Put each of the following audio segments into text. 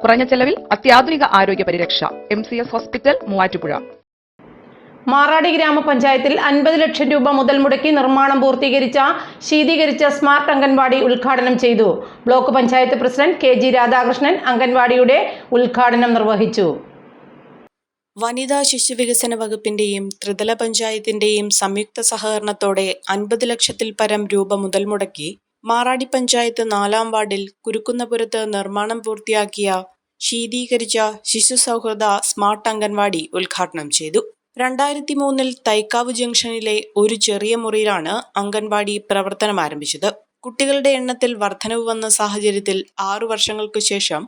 കുറഞ്ഞ ചെലവിൽ അത്യാധുനിക ആരോഗ്യ പരിരക്ഷ. M C S hospital Muvattupuzha. Maradi ഗ്രാമപഞ്ചായത്തിൽ അൻപത് ലക്ഷം രൂപ മുതൽ മുടക്കി നിർമ്മാണം പൂർത്തീകരിച്ച ശീതീകരിച്ച സ്മാർട്ട് അംഗൻവാടി ഉദ്ഘാടനം ചെയ്തു. Block panchayat president K G Radhakrishnan അംഗൻവാടിയുടെ ഉദ്ഘാടനം നിർവഹിച്ചു. വനിതാ ശിശുവികസന വകുപ്പിന്റെയും ത്രിതല പഞ്ചായത്തിന്റെയും സംയുക്ത സഹകരണത്തോടെ അൻപത് ലക്ഷത്തിൽ പരം രൂപ മുതൽ മുടക്കി മാറാടി പഞ്ചായത്ത് നാലാം വാർഡിൽ കുരുക്കുന്നപുരത്ത് നിർമ്മാണം പൂർത്തിയാക്കിയ ശീതീകരിച്ച ശിശു സൗഹൃദ സ്മാർട്ട് അംഗൻവാടി ഉദ്ഘാടനം ചെയ്തു. രണ്ടായിരത്തി മൂന്നിൽ തൈക്കാവ് ജംഗ്ഷനിലെ ഒരു ചെറിയ മുറിയിലാണ് അംഗൻവാടി പ്രവർത്തനം ആരംഭിച്ചത്. കുട്ടികളുടെ എണ്ണത്തിൽ വർധനവ് വന്ന സാഹചര്യത്തിൽ ആറു വർഷങ്ങൾക്കു ശേഷം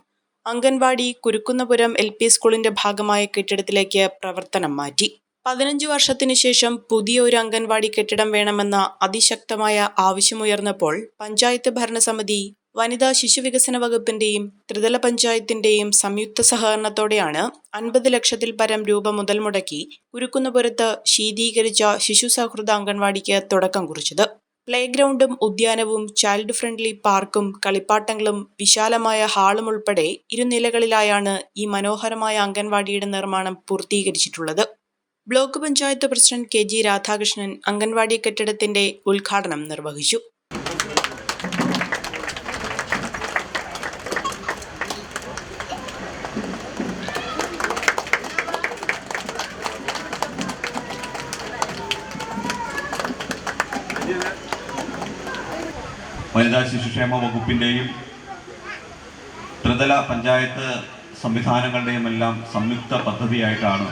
അംഗൻവാടി കുരുക്കുന്നപുരം എൽ പി സ്കൂളിന്റെ ഭാഗമായ കെട്ടിടത്തിലേക്ക് പ്രവർത്തനം മാറ്റി. പതിനഞ്ച് വർഷത്തിനു ശേഷം പുതിയ ഒരു അംഗൻവാടി കെട്ടിടം വേണമെന്ന അതിശക്തമായ ആവശ്യമുയർന്നപ്പോൾ പഞ്ചായത്ത് ഭരണസമിതി വനിതാ ശിശുവികസന വകുപ്പിന്റെയും ത്രിതല പഞ്ചായത്തിന്റെയും സംയുക്ത സഹകരണത്തോടെയാണ് അൻപത് ലക്ഷത്തിൽ പരം രൂപ മുതൽ മുടക്കി കുരുക്കുന്നപുരത്ത് ശീതീകരിച്ച ശിശു സൗഹൃദ അംഗൻവാടിക്ക് തുടക്കം കുറിച്ചത്. പ്ലേഗ്രൗണ്ടും ഉദ്യാനവും ചൈൽഡ് ഫ്രണ്ട്ലി പാർക്കും കളിപ്പാട്ടങ്ങളും വിശാലമായ ഹാളും ഉൾപ്പെടെ ഇരുനിലകളിലായാണ് ഈ മനോഹരമായ അംഗൻവാടിയുടെ നിർമ്മാണം പൂർത്തീകരിച്ചിട്ടുള്ളത്. Block panchayat president K G Radhakrishnan anganwadi കെട്ടിടത്തിന്റെ ഉദ്ഘാടനം നിർവഹിച്ചു. വനിതാ ശിശുക്ഷേമ വകുപ്പിന്റെയും ത്രിതല പഞ്ചായത്ത് സംവിധാനങ്ങളുടെയും എല്ലാം സംയുക്ത പദ്ധതിയായിട്ടാണ്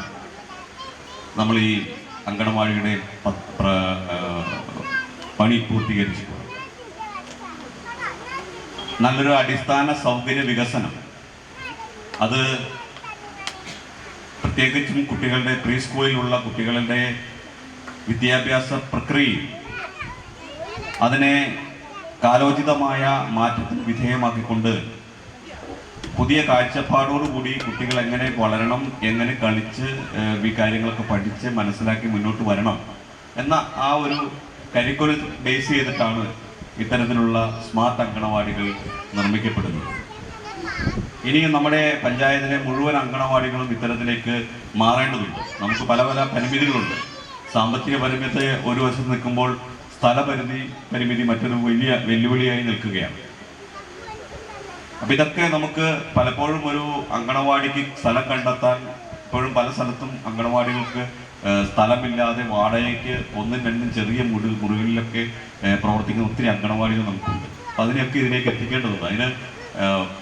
നമ്മൾ ഈ അങ്കണവാടിയുടെ പണി പൂർത്തീകരിച്ചു. നല്ലൊരു അടിസ്ഥാന സൗകര്യ വികസനം. അത് പ്രത്യേകിച്ചും കുട്ടികളുടെ പ്രീ സ്കൂളിലുള്ള കുട്ടികളുടെ വിദ്യാഭ്യാസ പ്രക്രിയ അതിനെ കാലോചിതമായ മാറ്റത്തിന് വിധേയമാക്കിക്കൊണ്ട് പുതിയ കാഴ്ചപ്പാടോടുകൂടി കുട്ടികൾ എങ്ങനെ വളരണം എങ്ങനെ കളിച്ച് ഈ കാര്യങ്ങളൊക്കെ പഠിച്ച് മനസ്സിലാക്കി മുന്നോട്ട് വരണം എന്ന ആ ഒരു കരിക്കുലം ബേസ് ചെയ്തിട്ടാണ് ഇത്തരത്തിലുള്ള സ്മാർട്ട് അങ്കണവാടികൾ നിർമ്മിക്കപ്പെടുന്നത്. ഇനിയും നമ്മുടെ പഞ്ചായത്തിലെ മുഴുവൻ അങ്കണവാടികളും ഇത്തരത്തിലേക്ക് മാറേണ്ടതുണ്ട്. നമുക്ക് പല പല പരിമിതികളുണ്ട്. സാമ്പത്തിക പരിമിതി ഒരു വശത്ത് നിൽക്കുമ്പോൾ സ്ഥലപരിധി പരിമിതി മറ്റൊരു വലിയ വെല്ലുവിളിയായി നിൽക്കുകയാണ്. അപ്പൊ ഇതൊക്കെ നമുക്ക് പലപ്പോഴും ഒരു അങ്കണവാടിക്ക് സ്ഥലം കണ്ടെത്താൻ ഇപ്പോഴും പല സ്ഥലത്തും അങ്കണവാടികൾക്ക് സ്ഥലമില്ലാതെ വാടകയ്ക്ക് ഒന്നും രണ്ടും ചെറിയ മുറി മുറികളിലൊക്കെ പ്രവർത്തിക്കുന്ന ഒത്തിരി അങ്കണവാടികൾ നമുക്കുണ്ട്. അപ്പൊ അതിനെയൊക്കെ ഇതിലേക്ക് എത്തിക്കേണ്ടതുണ്ട്. അതിന്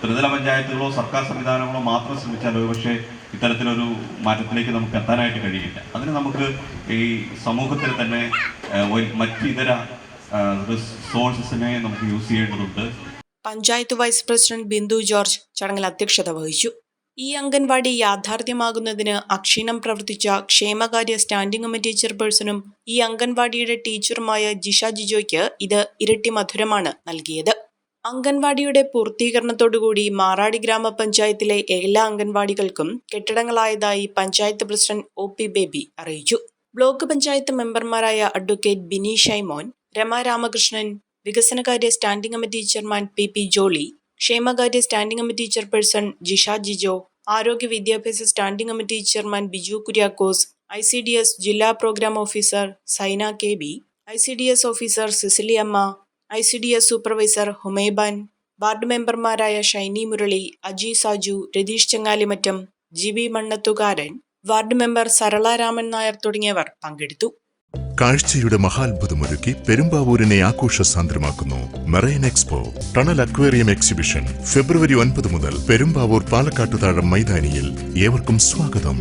ത്രിതല പഞ്ചായത്തുകളോ സർക്കാർ സംവിധാനങ്ങളോ മാത്രം ശ്രമിച്ചാൽ ഒരുപക്ഷെ ഇത്തരത്തിലൊരു മാറ്റത്തിലേക്ക് നമുക്ക് എത്താനായിട്ട് കഴിയില്ല. അതിന് നമുക്ക് ഈ സമൂഹത്തിൽ തന്നെ മറ്റിതര റിസോഴ്സസിനെ നമുക്ക് യൂസ് ചെയ്യേണ്ടതുണ്ട്. Panchayat vice president Bindu George ചടങ്ങിൽ അധ്യക്ഷത വഹിച്ചു. ഈ അംഗൻവാടി യാഥാർത്ഥ്യമാകുന്നതിന് അക്ഷീണം പ്രവർത്തിച്ച ക്ഷേമകാര്യ സ്റ്റാൻഡിംഗ് കമ്മിറ്റി ചെയർപേഴ്സണും ഈ അംഗൻവാടിയുടെ ടീച്ചറുമായ ജിഷ ജിജോയ്ക്ക് ഇത് ഇരട്ടി മധുരമാണ് നൽകിയത്. അംഗൻവാടിയുടെ പൂർത്തീകരണത്തോടുകൂടി മാറാടി ഗ്രാമപഞ്ചായത്തിലെ എല്ലാ അംഗൻവാടികൾക്കും കെട്ടിടങ്ങളായതായി panchayat president O P Baby അറിയിച്ചു. ബ്ലോക്ക് പഞ്ചായത്ത് മെമ്പർമാരായ അഡ്വക്കേറ്റ് ബിനി ഷൈമോൻ രമ രാമകൃഷ്ണൻ വികസനകാര്യ standing committee chairman P P Jolly ക്ഷേമകാര്യ standing committee chairperson Jisha Jijo ആരോഗ്യ വിദ്യാഭ്യാസ standing committee chairman Biju Kuriakose I C D S ജില്ലാ programme officer Saina K B I C D S officer Cicily അമ്മ I C D S supervisor Humaiban ward മെമ്പർമാരായ Shiny Murali Aji Saju Ratheesh Chengalimattam G B Mannathukaran ward member Sarala Raman Nair തുടങ്ങിയവർ പങ്കെടുത്തു. കാഴ്ചയുടെ മഹാത്ഭുതമൊരുക്കി പെരുമ്പാവൂരിനെ ആഘോഷസാന്ദ്രമാക്കുന്നു. Marine expo tunnel aquarium exhibition ഫെബ്രുവരി ഒൻപത് മുതൽ പെരുമ്പാവൂർ പാലക്കാട്ടുതാഴം മൈതാനിയിൽ ഏവർക്കും സ്വാഗതം.